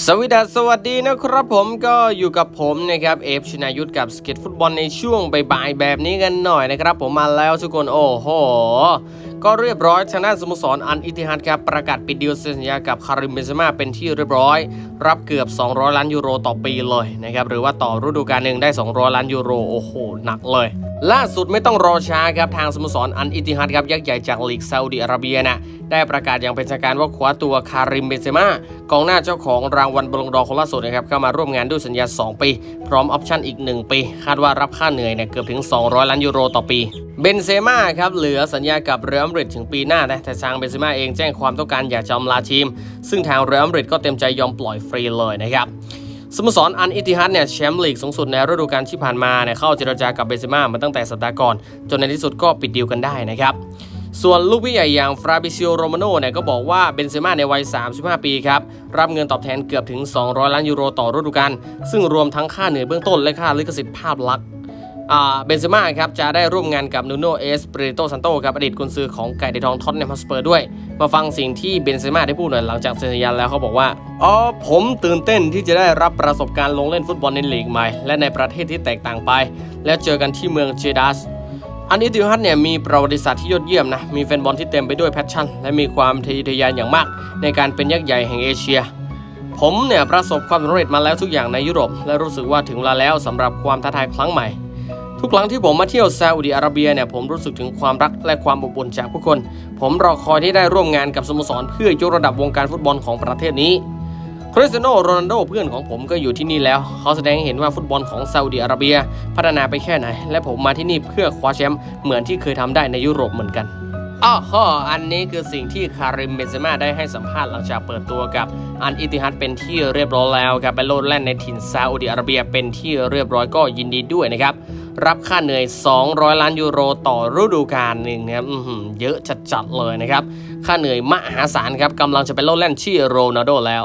สวัสดีสวัสดีนะครับผมก็อยู่กับผมนะครับเอฟชนายุทธกับสเก็ตฟุตบอลในช่วงบ่ายๆแบบนี้กันหน่อยนะครับ ผมมาแล้วทุกคนโอ้โห ก็เรียบร้อยทางด้านสโมสรอันอิติฮัดครับประกาศปิดดีลสัญญากับคาริมเบนเซม่าเป็นที่เรียบร้อย รับเกือบ 200 ล้านยูโรต่อปีเลยนะครับหรือว่าต่อฤดูกาลหนึ่งได้ 200 ล้านยูโรโอ้โหหนักเลย ล่าสุดไม่ต้องรอช้าครับทางสโมสรอันอิติฮัดครับยักษ์ใหญ่จากลีกซาอุดิอาระเบียนะได้ประกาศอย่างเป็นทางการว่าคว้าตัวคาริมเบนเซม่ากองหน้าเจ้าของรางวัลบอลลงดอคนล่าสุดนะครับเข้ามาร่วมงานด้วยสัญญา 2 ปี พร้อมออปชั่นอีก 1 ปี คาดว่ารับค่าเหนื่อยเนี่ยเกือบถึง 200 ล้านยูโรต่อปีเบนเซม่าครับเหลือสัญญากับเรอัลมริดถึงปีหน้านะ แต่ทางเบนเซม่าเองแจ้งความต้องการอยากจะอำลาทีม ซึ่งทางเรอัลมาดริดก็เต็มใจยอมปล่อยฟรีเลยนะครับสโมสรอันอิติฮัดเนี่ยแชมป์ลีกสูงสุดในฤดูกาลที่ผ่านมาเนี่ยเข้าเจรจากับเบนเซม่ามาตั้งแต่สัปดาห์ก่อน จนในที่สุดก็ปิดดีลกันได้นะครับส่วนลูกพี่ใหญ่อย่างฟราบิซิโอโรมาโนเนี่ยก็บอกว่าเบนเซม่าในวัย 35 ปีครับ รับเงินตอบแทนเกือบถึง 200 ล้านยูโรต่อฤดูกาลซึ่งรวมทั้งค่าเหนื่อยเบื้องต้นและค่าลิขสิทธิ์ภาพลักษณ์ เบนเซม่าครับจะได้ร่วมงานกับนูโนเอสเปริโตซันโตครับอดีตกุนซือของไก่เดทองท็อตแนมฮอสเปอร์ด้วย มาฟังสิ่งที่เบนเซม่าได้พูดหน่อยหลังจากเซ็นสัญญาแล้วเขาบอกว่าอ๋อผมตื่นเต้นที่จะได้รับประสบการณ์ลงเล่นฟุตบอลในลีกใหม่ และในประเทศที่แตกต่างไป และเจอกันที่เมืองเจดัสอันนี้ติวฮัตเนี่ยมีประวัติศาสตร์ที่ยอดเยี่ยมนะมีแฟนบอลที่เต็มไปด้วยแพชชั่น และมีความทะเยอทะยานอย่างมาก ในการเป็นยักษ์ใหญ่แห่งเอเชียผมเนี่ยประสบความสำเร็จมาแล้วทุกอย่างในยุโรป และรู้สึกว่าถึงเวลาแล้วสำหรับความท้าทายครั้งใหม่ ทุกครั้งที่ผมมาเที่ยวซาอุดิอาระเบียเนี่ยผมรู้สึกถึงความรักและความอบอุ่นจากผู้คน ผมรอคอยที่ได้ร่วมงานกับสโมสรเพื่อยกระดับวงการฟุตบอลของประเทศนี้คริสเตียโนโรนัลโดเพื่อนของผมก็อยู่ที่นี่แล้ว เขาแสดงให้เห็นว่าฟุตบอลของซาอุดิอาระเบีย พัฒนาไปแค่ไหน และผมมาที่นี่เพื่อคว้าแชมป์เหมือนที่เคยทำได้ในยุโรปเหมือนกันอ้อฮออันนี้คือสิ่งที่คาริมเบนเซม่าได้ให้สัมภาษณ์หลังจากเปิดตัวกับอันอิติฮัดเป็นที่เรียบร้อยแล้วครับไปโลดแล่นในถิ่นซาอุดิอาระเบียเป็นที่เรียบร้อยก็ยินดีด้วยนะครับ รับค่าเหนื่อย 200 ล้านยูโรต่อฤดูกาลหนึ่งนะครับเยอะจัดๆเลยนะครับ ค่าเหนื่อยมหาศาลครับกำลังจะไปโลดแล่นชี่โรนัลโดแล้ว